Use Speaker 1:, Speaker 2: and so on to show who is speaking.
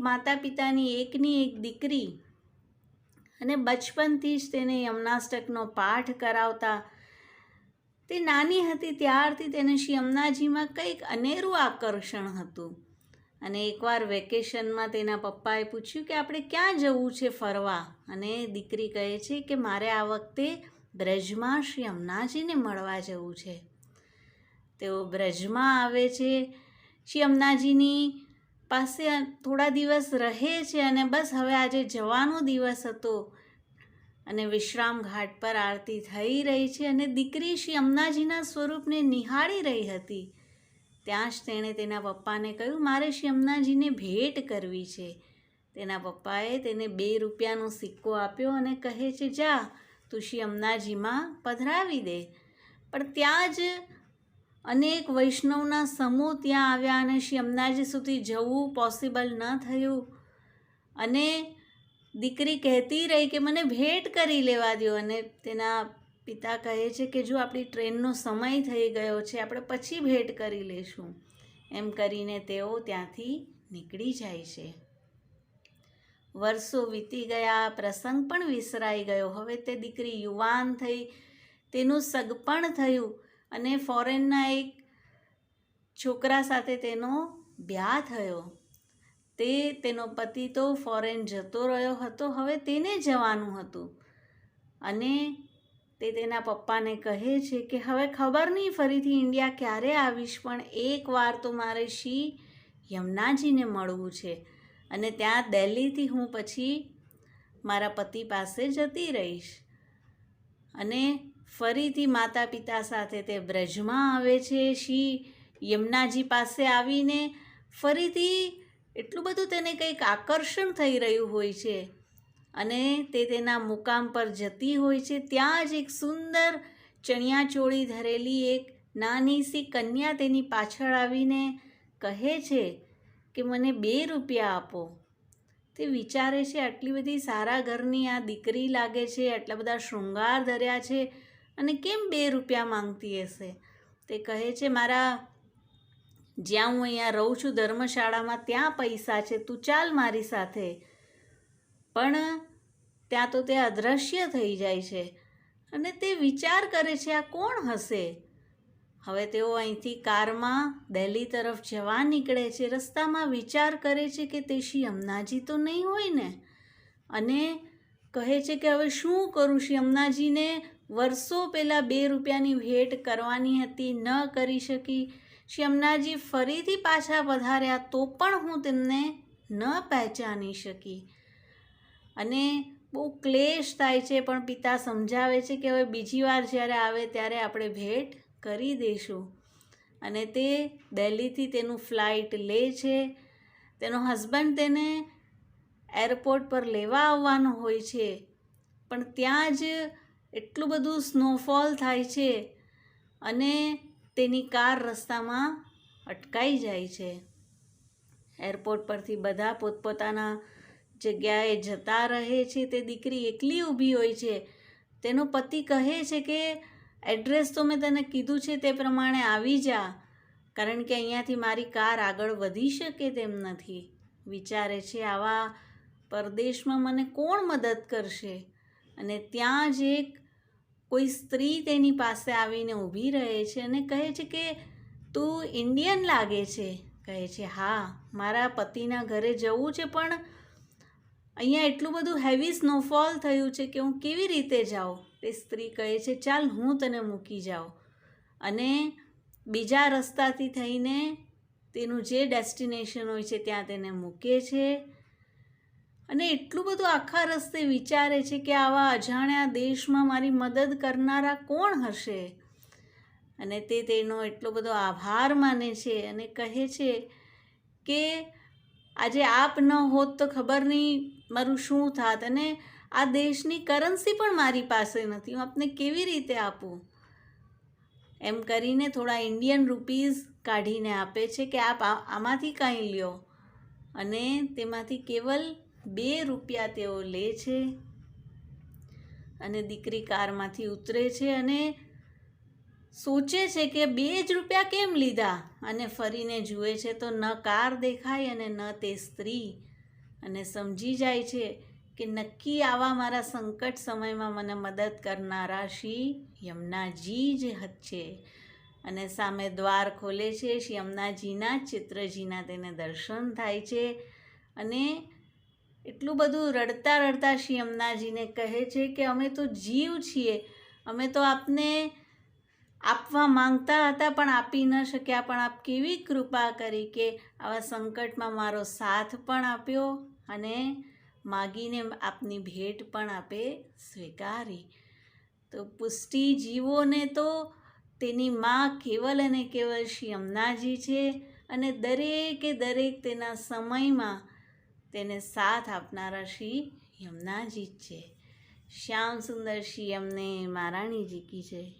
Speaker 1: માતા પિતાની એકની એક દીકરી અને બચપનથી જ તેને યમનાષ્ટકનો પાઠ કરાવતા. તે નાની હતી ત્યારથી તેને શ્રી અમનાજીમાં કંઈક અનેરું આકર્ષણ હતું. અને એકવાર વેકેશનમાં તેના પપ્પાએ પૂછ્યું કે આપણે ક્યાં જવું છે ફરવા? અને દીકરી કહે છે કે મારે આ વખતે બ્રજમાં શ્રી અમનાજીને મળવા જવું છે. તેઓ બ્રજમાં આવે છે. શ્રી યમુનાજીની પાસે થોડા દિવસ રહે છે અને બસ હવે આજે જવાનો દિવસ હતો. અને વિશ્રામ ઘાટ પર આરતી થઈ રહી છે અને દીકરી શ્રી અમનાજીના સ્વરૂપને નિહાળી રહી હતી. ત્યાં જ તેણે તેના પપ્પાને કહ્યું, મારે શ્રી અમનાજીને ભેટ કરવી છે. તેના પપ્પાએ તેને બે રૂપિયાનો સિક્કો આપ્યો અને કહે છે, જા, તું શ્રી અમનાજીમાં પધરાવી દે. પણ ત્યાં જ અનેક વૈષ્ણવના સમૂહ ત્યાં આવ્યા અને શ્રી યમુનાજી સુધી જવું પોસિબલ ન થયું. અને દીકરી કહેતી રહી કે મને ભેટ કરી લેવા દો અને તેના પિતા કહે છે કે જો આપણી ટ્રેનનો સમય થઈ ગયો છે, આપણે પછી ભેટ કરી લઈશું એમ કરીને તેઓ ત્યાંથી નીકળી જાય છે. વર્ષો વીતી ગયા પ્રસંગ પણ વિસરાઈ ગયો. હવે તે દીકરી યુવાન થઈ, તેનું સગપણ થયું. અને ફોરેનના એક છોકરા સાથે તેનો બ્યાહ થયો. તે તેનો પતિ તો ફોરેન જતો રહ્યો હતો, હવે તેને જવાનું હતું. અને તે તેના પપ્પાને કહે છે કે, હવે ખબર નહીં ફરીથી ઇન્ડિયા ક્યારે આવીશ, પણ એકવાર તો મારે શ્રી યમુનાજીને મળવું છે. અને ત્યાં દિલ્હીથી હું પછી મારા પતિ પાસે જતી રહીશ. અને ફરીથી માતા પિતા સાથે તે બ્રજમાં આવે છે. શ્રી યમુનાજી પાસે આવીને ફરીથી એટલું બધું તેને કંઈક આકર્ષણ થઈ રહ્યું હોય છે અને તે તેના મુકામ પર જતી હોય છે. ત્યાં જ એક સુંદર ચણિયાચોળી ધરેલી એક નાની સી કન્યા તેની પાછળ આવીને કહે છે કે મને બે રૂપિયા આપો. તે વિચારે છે, આટલી બધી સારા ઘરની આ દીકરી લાગે છે, આટલા બધા શૃંગાર ધર્યા છે અને કેમ બે રૂપિયા માંગતી હશે? તે કહે છે, મારા, જ્યાં હું અહીંયા રહું છું ધર્મશાળામાં, ત્યાં પૈસા છે. તું ચાલ મારી સાથે. પણ ત્યાં તો તે અદૃશ્ય થઈ જાય છે અને તે વિચાર કરે છે, આ કોણ હશે? હવે તેઓ અહીંથી કારમાં દિલ્હી તરફ જવા નીકળે છે. રસ્તામાં વિચાર કરે છે કે તે શ્રી અમનાજી તો નહીં હોય ને? અને કહે છે કે, હવે શું કરું? શ્રી યમુનાજીને વર્ષો પહેલાં બે રૂપિયાની ભેટ કરવાની હતી, ન કરી શકી. શ્રી યમુનાજી ફરીથી પાછા પધાર્યા તો પણ હું તેમને ન પહેચાની શકી. અને બહુ ક્લેશ થાય છે, પણ પિતા સમજાવે છે કે હવે બીજી વાર જ્યારે આવે ત્યારે આપણે ભેટ કરી દઈશું. અને તે દિલ્હીથી તેનું ફ્લાઇટ લે છે. તેનો હસબન્ડ તેને એરપોર્ટ પર લેવા આવવાનો હોય છે. પણ ત્યાં જ એટલું બધું સ્નોફોલ થાય છે અને તેની કાર રસ્તામાં અટકાઈ જાય છે. એરપોર્ટ પરથી બધા પોતપોતાના જગ્યાએ જતા રહે છે. તે દીકરી એકલી ઊભી હોય છે. તેનો પતિ કહે છે કે એડ્રેસ તો મેં તને કીધું છે તે પ્રમાણે આવી જા, કારણ કે અહીંયાથી મારી કાર આગળ વધી શકે તેમ નથી. વિચારે છે, આવા પરદેશમાં મને કોણ મદદ કરશે? અને ત્યાં જ એક કોઈ સ્ત્રી તેની પાસે આવીને ઊભી રહે છે અને કહે છે કે, તું ઇન્ડિયન લાગે છે. કહે છે, હા, મારા પતિના ઘરે જવું છે, પણ અહીંયા એટલું બધું હેવી સ્નોફોલ થયું છે કે હું કેવી રીતે જાઉં? તે સ્ત્રી કહે છે, ચાલ, હું તને મૂકી જાઉં. અને બીજા રસ્તાથી થઈને તેનું જે ડેસ્ટિનેશન હોય છે, ત્યાં તેને મૂકે છે. અને એટલું બધું આખા રસ્તે વિચારે છે કે આવા અજાણ્યા દેશમાં મારી મદદ કરનારા કોણ હશે? અને તે તેનો એટલો બધો આભાર માને છે અને કહે છે કે આજે આપ ન હોત તો ખબર નહીં મારું શું થાત અને આ દેશની કરન્સી પણ મારી પાસે નથી. હું આપને કેવી રીતે આપું? એમ કરીને થોડા ઇન્ડિયન રૂપીઝ કાઢીને આપે છે કે આપ આમાંથી કાંઈ લ્યો. અને તેમાંથી કેવલ બે રૂપિયા તેઓ લે છે અને દીકરી કારમાંથી ઉતરે છે અને સોચે છે કે બે જ રૂપિયા કેમ લીધા? અને ફરીને જુએ છે તો ન કાર દેખાય અને ન તે સ્ત્રી. અને સમજી જાય છે કે નક્કી આવા મારા સંકટ સમયમાં મને મદદ કરનારા શ્રી યમુનાજી જ છે અને સામે દ્વાર ખોલે છે. શ્રી યમુનાજીના ચિત્રજીના તેને દર્શન થાય છે. અને એટલું બધું રડતા રડતા શ્રી અમનાજીને કહે છે કે અમે તો જીવ છીએ. અમે તો આપને આપવા માંગતા હતા પણ આપી ન શક્યા. પણ આપ કેવી કૃપા કરી કે આવા સંકટમાં મારો સાથ પણ આપ્યો અને માગીને આપની ભેટ પણ આપે સ્વીકારી. તો પુષ્ટિ જીવોને તો તેની માં કેવલ અને કેવલ શ્રી અમનાજી છે અને દરેકે દરેક તેના સમયમાં તેને સાથ આપનારા શ્રી યમુનાજી જ છે. શ્યામ સુંદર શ્રી અમને મહારાણીજી કી જય.